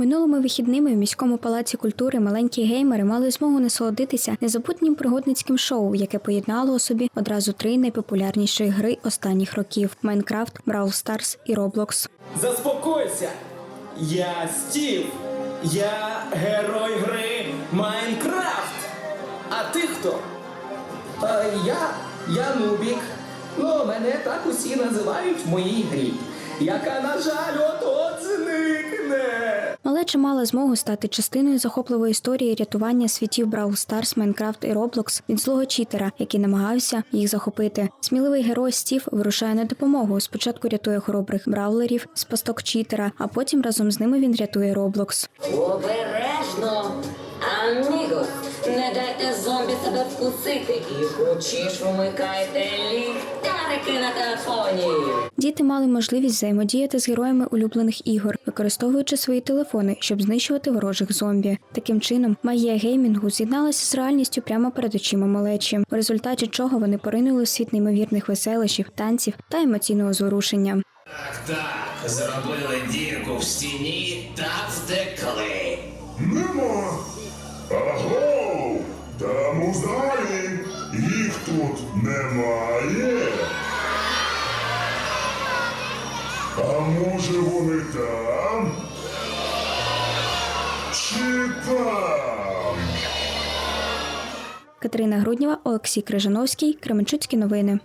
Минулими вихідними в міському палаці культури маленькі геймери мали змогу насолодитися незабутнім пригодницьким шоу, яке поєднало у собі одразу три найпопулярніші гри останніх років: Майнкрафт, Бравл Старс і Роблокс. Заспокойся! Я Стів! Я герой гри Майнкрафт! А ти хто? А я, я Нубік. Ну, мене так усі називають в моїй грі, яка, на жаль, от-от зникне. Малеча мала змогу стати частиною захопливої історії рятування світів Бравл Старс, Майнкрафт і Роблокс від злого читера, який намагався їх захопити. Сміливий герой Стів вирушає на допомогу. Спочатку рятує хоробрих бравлерів з пасток читера, а потім разом з ними він рятує Роблокс. Обережно! Амігос, не дайте зомбі себе вкусити і хочеш вмикайте ліхтарики на телефоні. Діти мали можливість взаємодіяти з героями улюблених ігор, використовуючи свої телефони, щоб знищувати ворожих зомбі. Таким чином, магія геймінгу з'єдналася з реальністю прямо перед очима малечі, в результаті чого вони поринули в світ неймовірних веселищів, танців та емоційного зворушення. Так, так, зробили дірку в стіні та втекли. Нема. Аго! Там у залі. Їх тут немає. Може вони там? Чи там? Катерина Груднєва, Олексій Крижановський, Кременчуцькі новини.